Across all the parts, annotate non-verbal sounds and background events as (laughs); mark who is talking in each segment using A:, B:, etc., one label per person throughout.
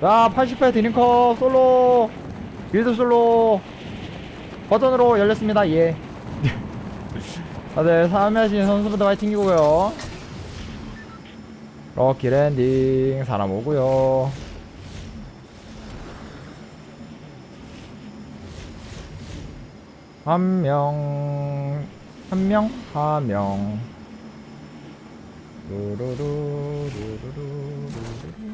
A: 자88 드링컵 솔로 빌드 솔로 버전으로 열렸습니다. 예. 다들 참여하신 선수분들 화이팅이고요. 럭키 랜딩 사람 오고요. 한 명, 한 명, 한 명. 루루루, 루루루, 루루루,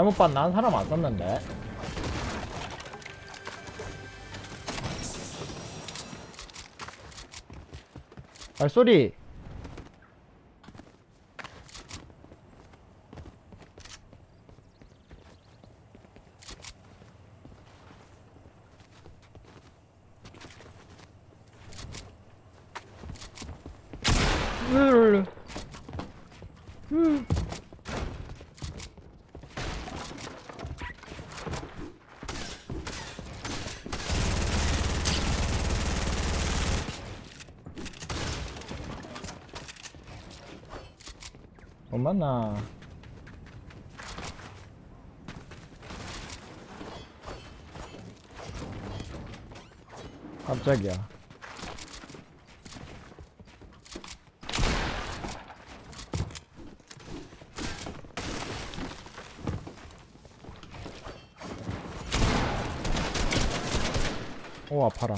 A: 잘못 봤, 난 사람 안 썼는데. 발소리. 으르르. 음. 만나. 깜짝이야. 오, 아파라.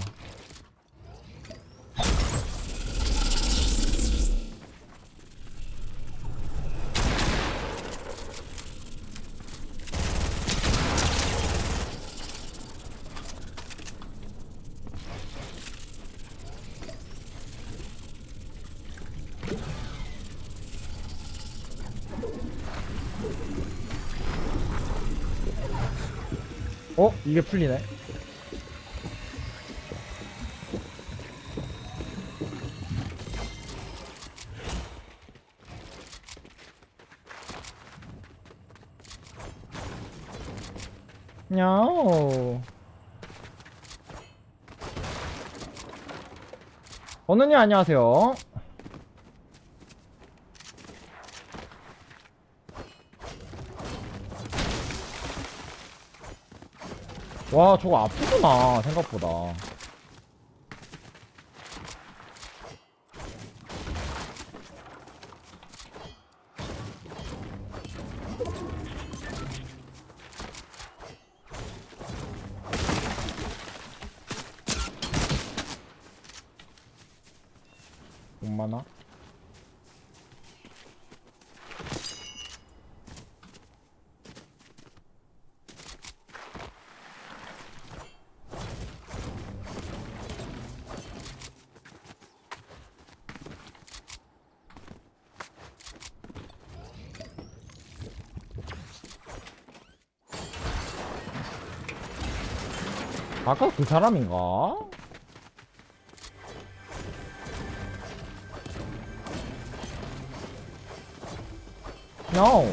A: 어? 이게 풀리네. 야오. 어느님 안녕하세요. 와 저거 아프구나 생각보다 얼마나? 아까 그 사람인가? No.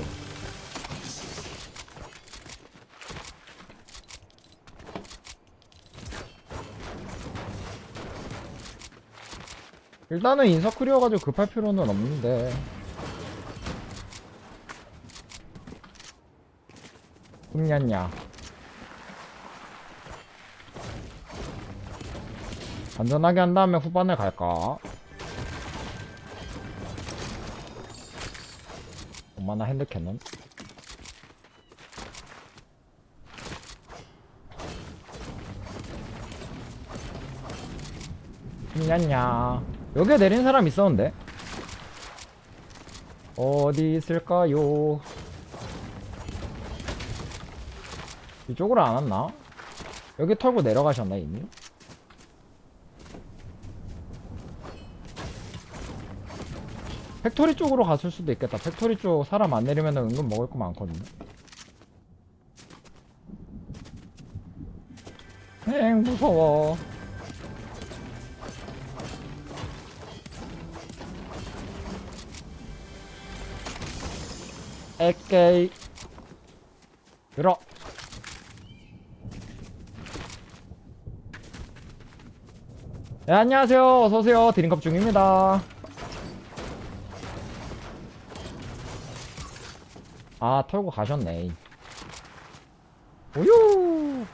A: 일단은 인서클이어가지고 급할 필요는 없는데 흠냐냐 안전하게 한 다음에 후반에 갈까? 얼마나 핸드캐는? 냐냐 여기에 내린 사람 있었는데 어디 있을까요? 이쪽으로 안 왔나? 여기 털고 내려가셨나 이미? 팩토리 쪽으로 갔을 수도 있겠다. 팩토리 쪽 사람 안 내리면 은근 먹을 거 많거든요. 엥 무서워. 에케이 들어 네 안녕하세요 어서오세요 드림컵 중입니다 아 털고 가셨네. 우유!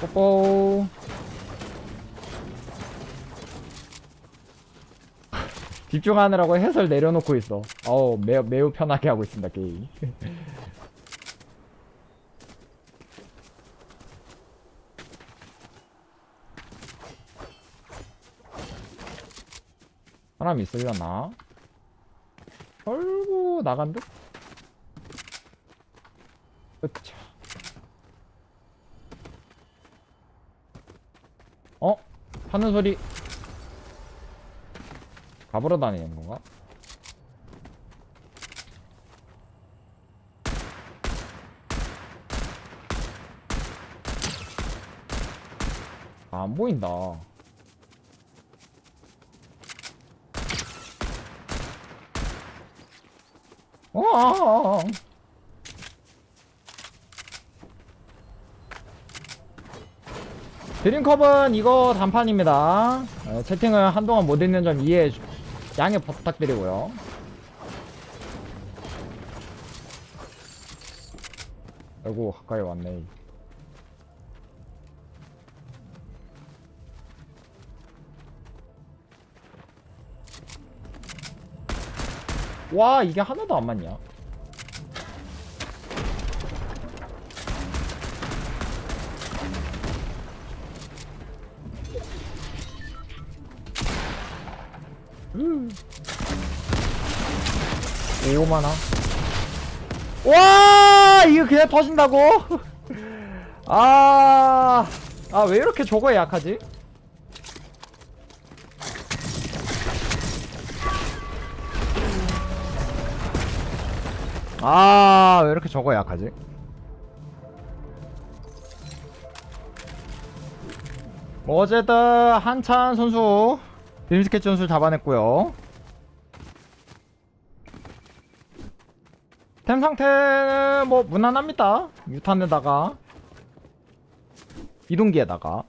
A: 뽀뽀. (laughs) 집중하느라고 해설 내려놓고 있어. 어우 매우, 매우 편하게 하고 있습니다 게임 (laughs) 사람 있으려나? 털고 나간 듯? 으차 어? 하는 소리 가보러 다니는 건가? 아, 안 보인다. 어. 드림컵은 이거 단판입니다. 어, 채팅을 한동안 못 읽는 점 이해해 주, 양해 부탁드리고요. 아이고 가까이 왔네. 와 이게 하나도 안 맞냐? 음. 오만하. 와 이거 그냥 터진다고? (laughs) 아, 아 왜 이렇게 저거에 약하지? 아, 왜 이렇게 저거 약하지? 뭐 어쨌든 한찬 선수 드림스케치 선수 잡아냈고요. 템 상태는 뭐 무난합니다. 유탄에다가 이동기에다가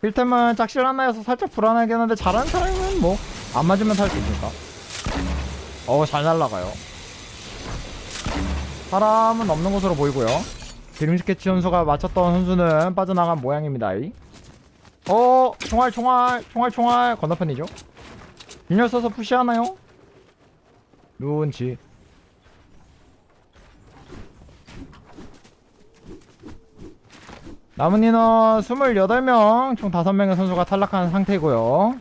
A: 필템은 짝실 하나여서 살짝 불안하긴 한데 잘하는 사람은 뭐안 맞으면 살 수 있으니까. 어, 잘 날라가요. 사람은 없는 것으로 보이고요. 드림스케치 선수가 맞췄던 선수는 빠져나간 모양입니다. 이. 어, 총알, 총알, 총알, 총알 건너편이죠. 균열 써서 푸시하나요? 누군지. 남은 인원 28명, 총 5명의 선수가 탈락한 상태고요.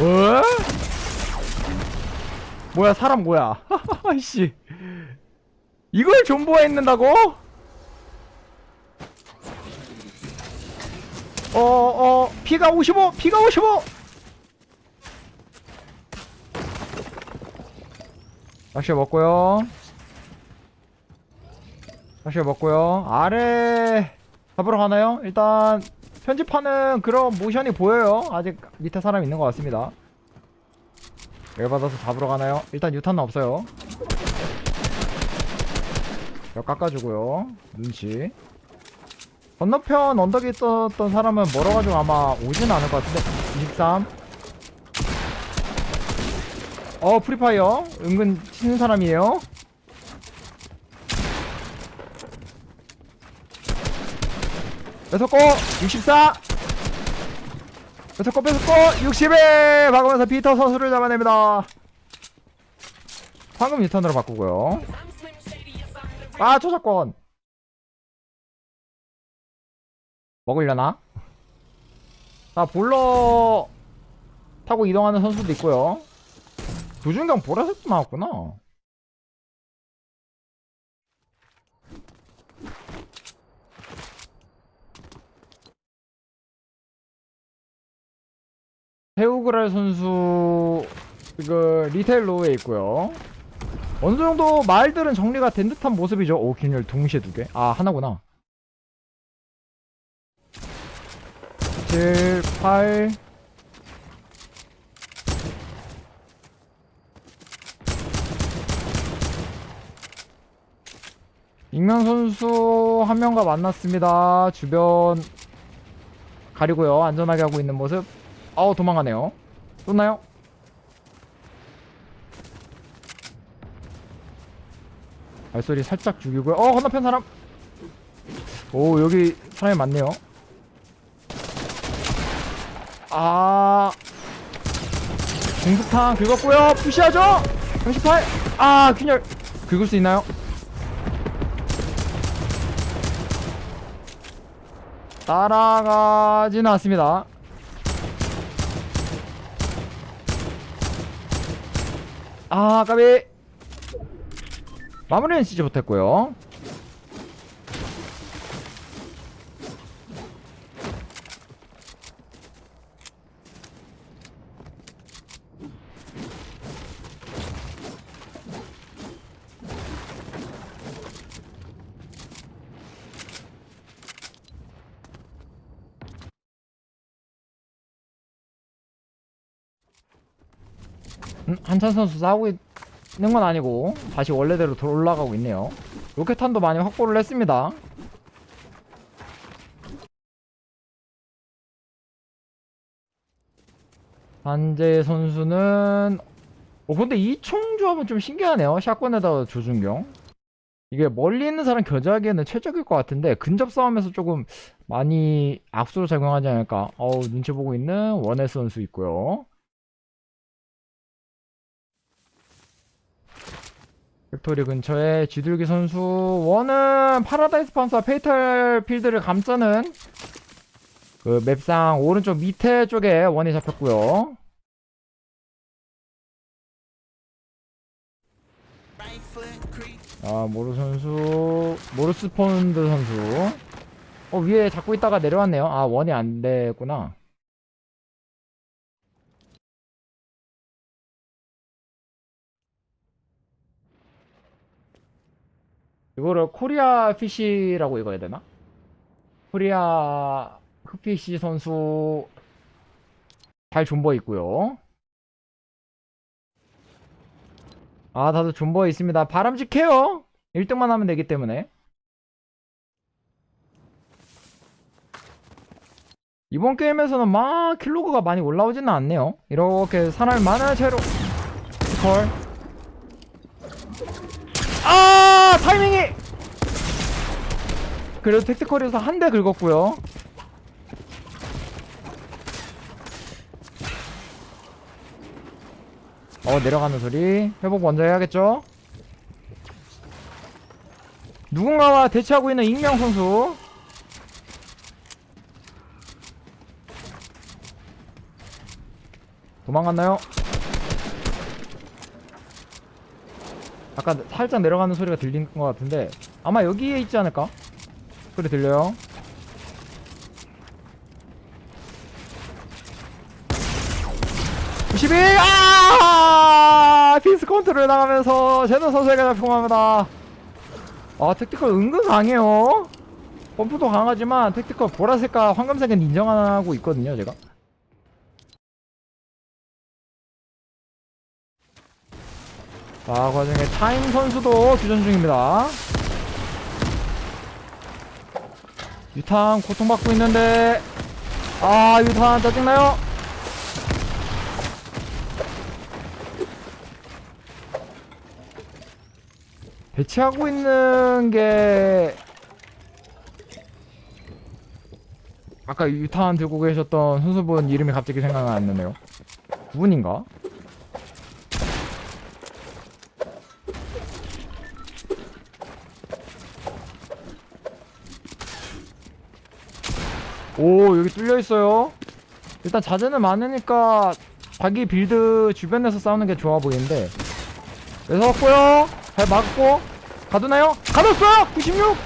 A: 어? 뭐야 사람 뭐야 (laughs) 아이씨 이걸 존버해 있는다고? 어어 피가 55 피가 55 다시 먹고요 다시 먹고요 아래 잡으러 가나요? 일단 편집하는 그런 모션이 보여요. 아직 밑에 사람 있는 것 같습니다. 열받아서 잡으러 가나요? 일단 유탄은 없어요. 몇 깎아주고요. 눈치. 건너편 언덕에 있었던 사람은 멀어가지고 아마 오진 않을 것 같은데. 23. 어, 프리파이어. 은근 치는 사람이에요. 뺏었고 64 뺏었고 뺏었고 60에 막으면서 피터 선수를 잡아냅니다. 황금 유턴으로 바꾸고요. 아 저작권. 먹으려나? 자 볼러 타고 이동하는 선수도 있고요. 조준경 보라색도 나왔구나 헤우그랄 선수 그 리테일 로우에 있고요 어느 정도 말들은 정리가 된 듯한 모습이죠. 오, 균열 동시에 두 개. 아, 하나구나. 7, 8. 익명 선수 한 명과 만났습니다. 주변 가리고요. 안전하게 하고 있는 모습. 아우, 도망가네요. 쏘나요? 발소리 살짝 죽이고요. 어 건너편 사람. 오 여기 사람이 많네요. 아 공수탕 긁었고요. 푸시하죠. 38. 아 균열 긁을 수 있나요? 따라가지는 않습니다. 아 까비 마무리는 치지 못했고요. 음, 한찬 선수 싸우고 있는 건 아니고 다시 원래대로 돌- 올라가고 있네요. 로켓탄도 많이 확보를 했습니다. 한재 선수는 어 근데 이 총 조합은 좀 신기하네요. 샷건에다가 조준경. 이게 멀리 있는 사람 견제하기에는 최적일 것 같은데 근접 싸움에서 조금 많이 악수로 작용하지 않을까. 어우 눈치 보고 있는 원에스 선수 있고요. 팩토리 근처에 쥐둘기 선수 원은 파라다이스 판사 페이탈 필드를 감싸는 그 맵상 오른쪽 밑에 쪽에 원이 잡혔고요. 아 모루 선수 모루스 폰드 선수 어 위에 잡고 있다가 내려왔네요. 아 원이 안 됐구나. 이거를 코리아 피시라고 읽어야 되나? 코리아 흑피시 선수 잘 존버 있고요. 아 다들 존버 있습니다. 바람직해요. 1등만 하면 되기 때문에. 이번 게임에서는 막 킬로그가 많이 올라오지는 않네요. 이렇게 사람이 많은 채로 걸. 아 타이밍이. 그래도 택티컬에서 한 대 긁었고요. 어 내려가는 소리. 회복 먼저 해야겠죠? 누군가와 대치하고 있는 익명 선수. 도망갔나요? 아까 살짝 내려가는 소리가 들리는 것 같은데 아마 여기에 있지 않을까? 소리 들려요? (91) 아! 피스 컨트롤 나가면서 제노 선수에게 잡혀갑니다. 아 택티컬 은근 강해요. 펌프도 강하지만 택티컬 보라색과 황금색은 인정하고 있거든요 제가 자, 과정에 타임 선수도 교전 중입니다. 유탄 고통받고 있는데, 아, 유탄 짜증나요? 배치하고 있는 게, 아까 유탄 들고 계셨던 선수분 이름이 갑자기 생각 안 나네요. 누군인가? 오 여기 뚫려 있어요. 일단 자재는 많으니까 자기 빌드 주변에서 싸우는 게 좋아 보이는데. 그래서 왔고요. 잘 막고 가두나요? 가뒀어요. 96,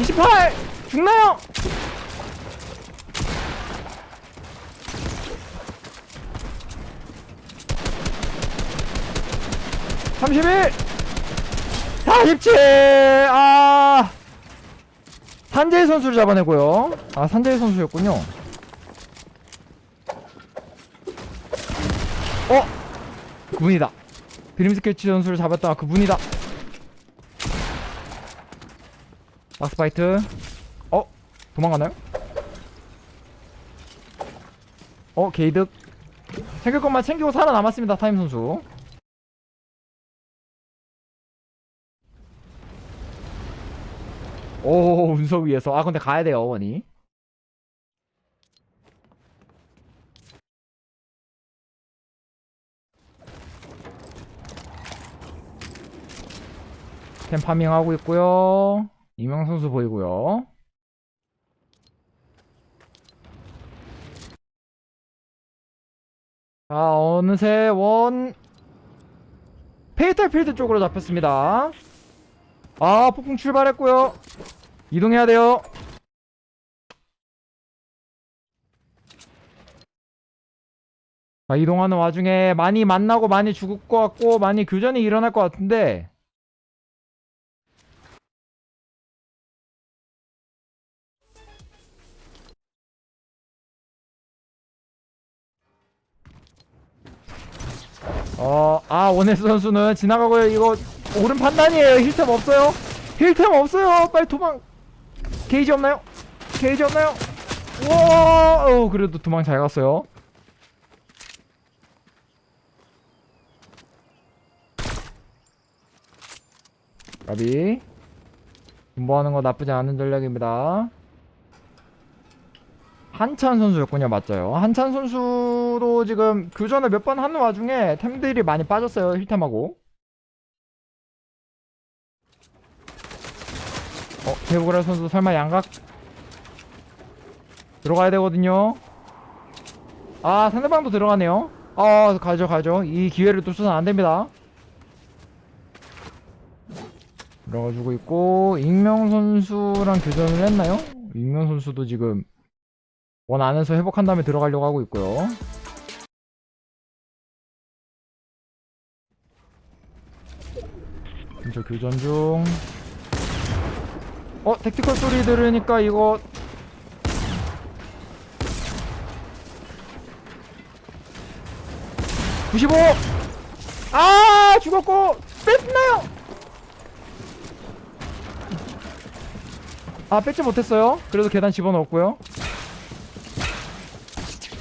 A: 28 죽나요? (31) 47! 아 산재희 선수를 잡아내고요. 아 산재희 선수였군요. 어? 그분이다. 드림 스케치 선수를 잡았다. 그분이다. 박스파이트. 어? 도망가나요? 어 게이득. 챙길 것만 챙기고 살아남았습니다 타임 선수 오 운석 위에서. 아 근데 가야 돼요 원이 템 파밍하고 있고요. 이명 선수 보이고요. 자 어느새 원 페이탈 필드 쪽으로 잡혔습니다. 아 폭풍 출발했고요 이동해야 돼요 자 이동하는 와중에 많이 만나고 많이 죽을 것 같고 많이 교전이 일어날 것 같은데 어, 아, 원네스 선수는 지나가고요. 이거 옳은 판단이에요. 힐템 없어요. 힐템 없어요. 빨리 도망. 게이지 없나요? 게이지 없나요? 우와, 어, 그래도 도망 잘 갔어요. 가비. 공부하는 거 나쁘지 않은 전략입니다. 한찬 선수였군요, 맞죠? 한찬 선수도 지금 교전을 몇 번 하는 와중에 템들이 많이 빠졌어요, 힐템하고. 어, 대부그라 선수 설마 양각 들어가야 되거든요. 아, 상대방도 들어가네요. 아, 가죠, 가죠. 이 기회를 놓쳐서는 안 됩니다. 들어가주고 있고, 익명 선수랑 교전을 했나요? 익명 선수도 지금 원 안에서 회복한 다음에 들어가려고 하고 있고요. 진짜 교전 중. 어, 택티컬 소리 들으니까 이거 (95) 아 죽었고 뺐나요 아 뺏지 못했어요 그래도 계단 집어넣었고요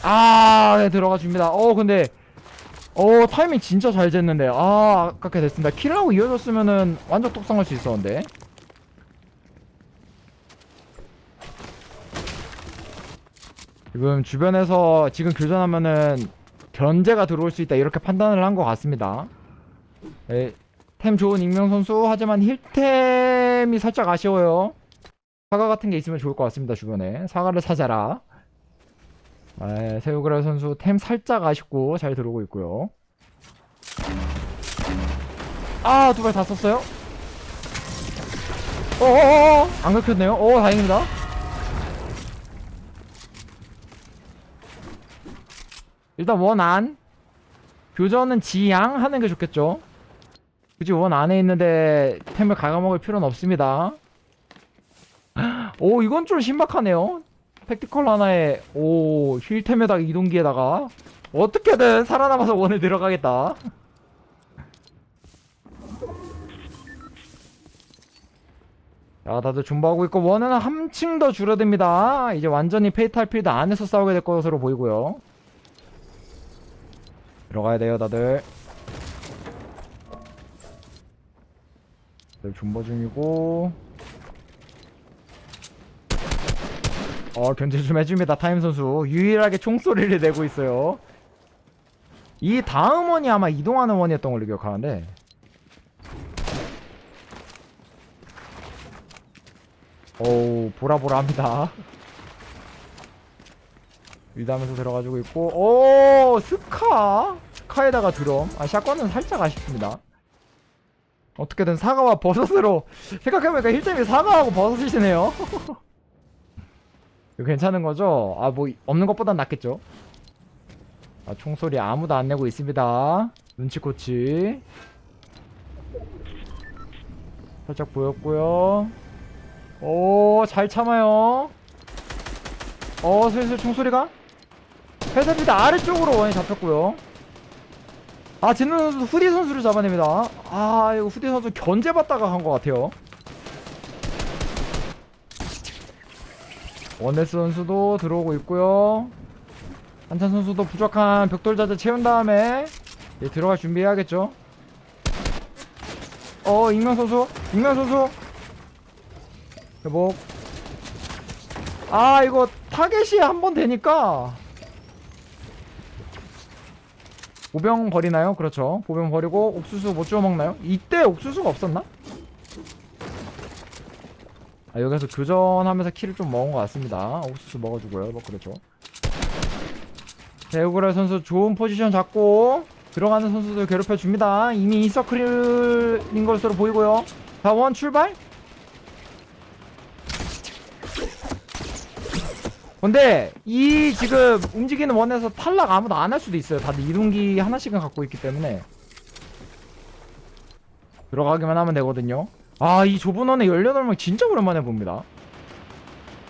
A: 아, 네, 들어가 줍니다. 어, 근데, 어, 타이밍 진짜 잘 쟀는데. 아, 아깝게 됐습니다. 킬하고 이어졌으면은 완전 똑상할 수 있었는데. 지금 주변에서 지금 교전하면은 견제가 들어올 수 있다. 이렇게 판단을 한 것 같습니다. 네, 템 좋은 익명 선수. 하지만 힐템이 살짝 아쉬워요. 사과 같은 게 있으면 좋을 것 같습니다. 주변에. 사과를 찾아라. 아, 세우그라 선수 템 살짝 아쉽고 잘 들어오고 있고요. 아, 두 발 다 썼어요? 어어어, 안 긁혔네요. 오, 다행입니다. 일단 원 안. 교전은 지양 하는 게 좋겠죠. 굳이 원 안에 있는데 템을 갉아먹을 필요는 없습니다. (gasps) 오, 이건 좀 신박하네요. 팩티컬 하나에 오 힐템에다가 이동기에다가 어떻게든 살아남아서 원에 들어가겠다 자 다들 존버하고 있고 원은 한층 더 줄어듭니다 이제 완전히 페이탈 필드 안에서 싸우게 될 것으로 보이고요 들어가야 돼요 다들. 다들 존버 중이고. 어 견제 좀 해줍니다 타임 선수. 유일하게 총소리를 내고 있어요. 이 다음 원이 아마 이동하는 원이었던 걸로 기억하는데. 어우 보라보라 합니다 유담에서 들어가지고 있고 오 스카! 스카에다가 드럼. 아 샷건은 살짝 아쉽습니다. 어떻게든 사과와 버섯으로 (laughs) 생각해보니까 힐템이 사과하고 버섯이시네요. (laughs) 이거 괜찮은 거죠? 아 뭐 없는 것보단 낫겠죠? 아 총소리 아무도 안 내고 있습니다. 눈치코치. 살짝 보였고요. 오 잘 참아요. 어 슬슬 총소리가 회사입니다. 아래쪽으로 원이 잡혔고요. 아 진우 선수 후디 선수를 잡아냅니다. 아 이거 후디 선수 견제받다가 간것 같아요. 원네스 선수도 들어오고 있고요. 한찬 선수도 부족한 벽돌 자재 채운 다음에 이제 들어갈 준비해야겠죠. 어 익명 선수 익명 선수. 회복. 아 이거 타겟이 한 번 되니까 보병 버리나요? 그렇죠. 보병 버리고 옥수수 못 주워 먹나요? 이때 옥수수가 없었나? 아 여기서 교전하면서 키를 좀 먹은 것 같습니다. 옥수수 먹어주고요. 뭐 그렇죠. 대우그라 선수 좋은 포지션 잡고 들어가는 선수들 괴롭혀 줍니다. 이미 인서클인 것으로 보이고요. 자원 출발 근데 이 지금 움직이는 원에서 탈락 아무도 안 할 수도 있어요. 다들 이동기 하나씩은 갖고 있기 때문에 들어가기만 하면 되거든요. 아 이 좁은 원에 18명 진짜 오랜만에 봅니다.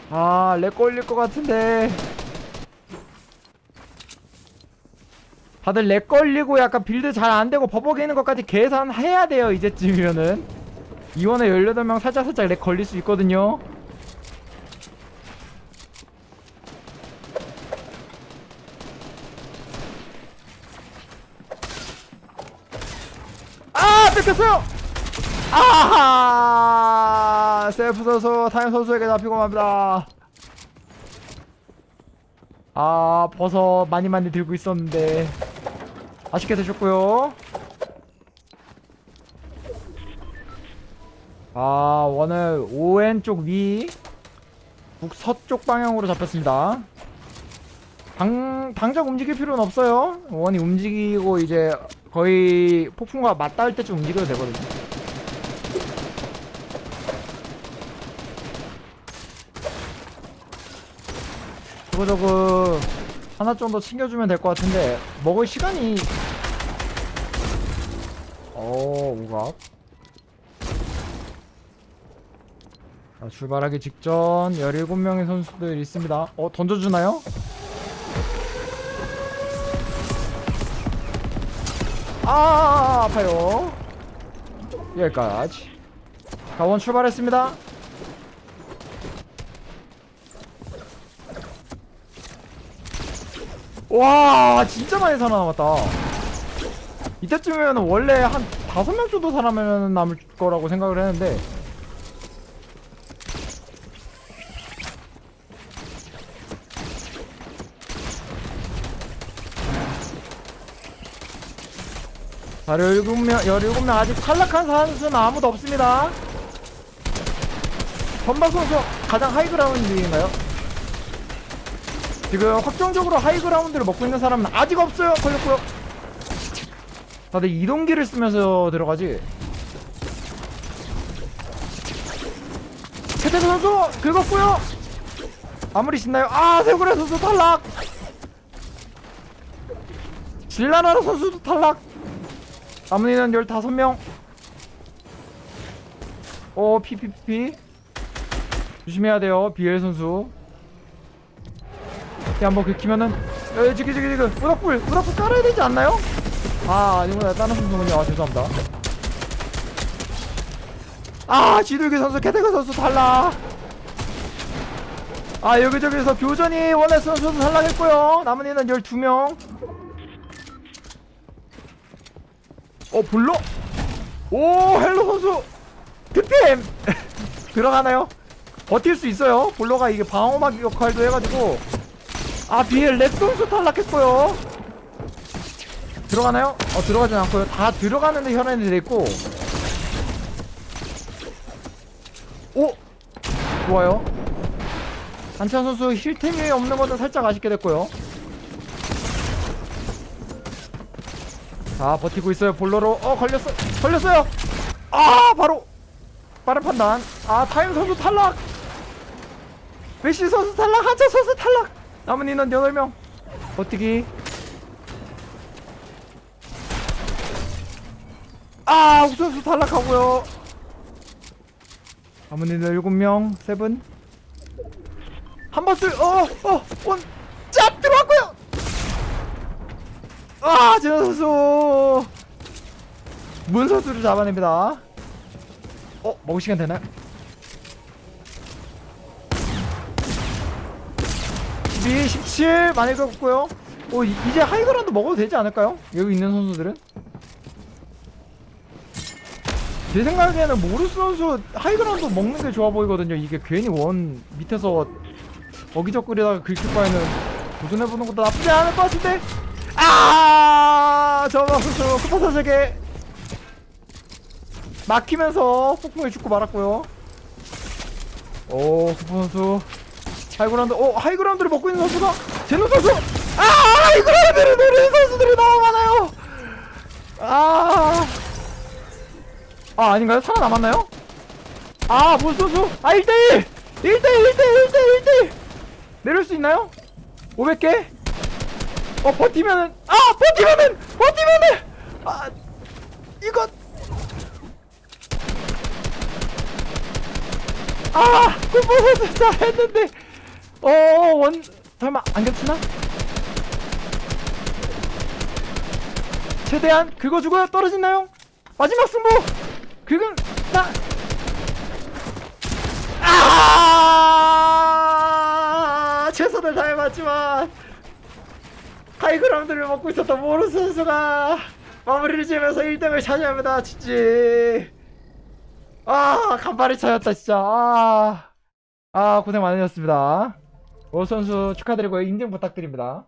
A: 아 렉 걸릴 것 같은데 다들 렉 걸리고 약간 빌드 잘 안 되고 버벅이는 것까지 계산해야 돼요 이제쯤이면은 이원에 18명 살짝살짝 렉 걸릴 수 있거든요 아 뺏겼어요! 아하! 셀프 선수 타임 선수에게 잡히고 맙니다. 아 버섯 많이 많이 들고 있었는데. 아쉽게 되셨고요. 아 원을 오왼쪽 위 북서쪽 방향으로 잡혔습니다. 당, 당장 움직일 필요는 없어요. 원이 움직이고 이제 거의 폭풍과 맞닿을 때쯤 움직여도 되거든요. 저거 저거 하나 정도 챙겨주면 될 것 같은데 먹을 시간이 어 자, 출발하기 직전 17명의 선수들 있습니다. 어 던져주나요? 아 아파요. 여기까지. 가원 출발했습니다. 와 진짜 많이 살아남았다. 이때쯤이면 원래 한 다섯 명 정도 살아남으면 남을 거라고 생각을 했는데 17명 17명. 아직 탈락한 선수는 아무도 없습니다. 전박 선수 가장 하이그라운드인가요? 지금 확정적으로 하이그라운드를 먹고 있는 사람은 아직 없어요. 걸렸고요. 다들 이동기를 쓰면서 들어가지. 최태수 선수 긁었고요. 아무리 신나요. 아 세구레 선수 탈락. 질라나라 선수도 탈락 남은 인원 15명. 오 PPP 조심해야 돼요 비엘 선수. 이렇게 한번 긁히면은 에 지기 지기 지기 우락불 우락불 깔아야 되지 않나요? 아 아니구나. 다른 선수군요. 아 죄송합니다. 아 지돌기 선수 캐테그 선수 탈락 아 여기저기서 교전이 원했 선수도 탈락했고요. 남은 인원 12명 어 볼로? 오 헬로 선수 득템 (laughs) 들어가나요? 버틸 수 있어요 볼로가 이게 방어막 역할도 해가지고 아 비엘 렉 선수 탈락했고요 들어가나요? 어 들어가진 않고요 다 들어가는데 혈안이 돼있고 오! 좋아요 안찬 선수 힐템이 없는 것도 살짝 아쉽게 됐고요. 자 버티고 있어요. 볼러로. 어 걸렸어. 걸렸어요. 아 바로. 빠른 판단. 아 타임 선수 탈락. 메시 선수 탈락. 한차 선수 탈락. 남은 인원 8명. 버티기. 아 옥선수 탈락하고요. 남은 인원 7명. 세븐. 한 번 쓸 어어원짭 들어왔고요 아, 재현 선수 문 선수를 잡아냅니다. 어, 먹을 시간 되나요? 12, 17 많이 줬고요. 어, 이- 이제 하이그라운드 먹어도 되지 않을까요? 여기 있는 선수들은? 제 생각에는 모르스 선수 하이그라운드 먹는 게 좋아 보이거든요. 이게 괜히 원 밑에서 어기적거리다가 긁힐 바에는 도전해보는 것도 나쁘지 않을 것 같은데? 아, 선수 쿠퍼 선수에게 막히면서 폭풍에 죽고 말았고요. 오, 쿠퍼 선수 하이그라운드, 오, 하이그라운드를 먹고 있는 선수가 제노 선수. 아, 하이그라운드를 노리는 선수들이 너무 많아요. 아, 아 아닌가요? 살아남았나요? 아, 본 선수, 아 1대1, 1대1, 1대1, 1대1, 1대1 내릴 수 있나요? 500개? 어 버티면은 아 버티면은 버티면은! 아 이거! 아 굿보스 진짜 했는데. 어원 설마 안 겹치나? 최대한 긁어주고요. 떨어지나요? 마지막 승부! 긁은 나! 아! 최선을 다해봤지만 하이그라운드를 먹고 있었던 모르 선수가 마무리를 지으면서 1등을 차지합니다 지지. 아 간발의 차였다 진짜. 아, 아 고생 많으셨습니다. 모르 선수 축하드리고 인증 부탁드립니다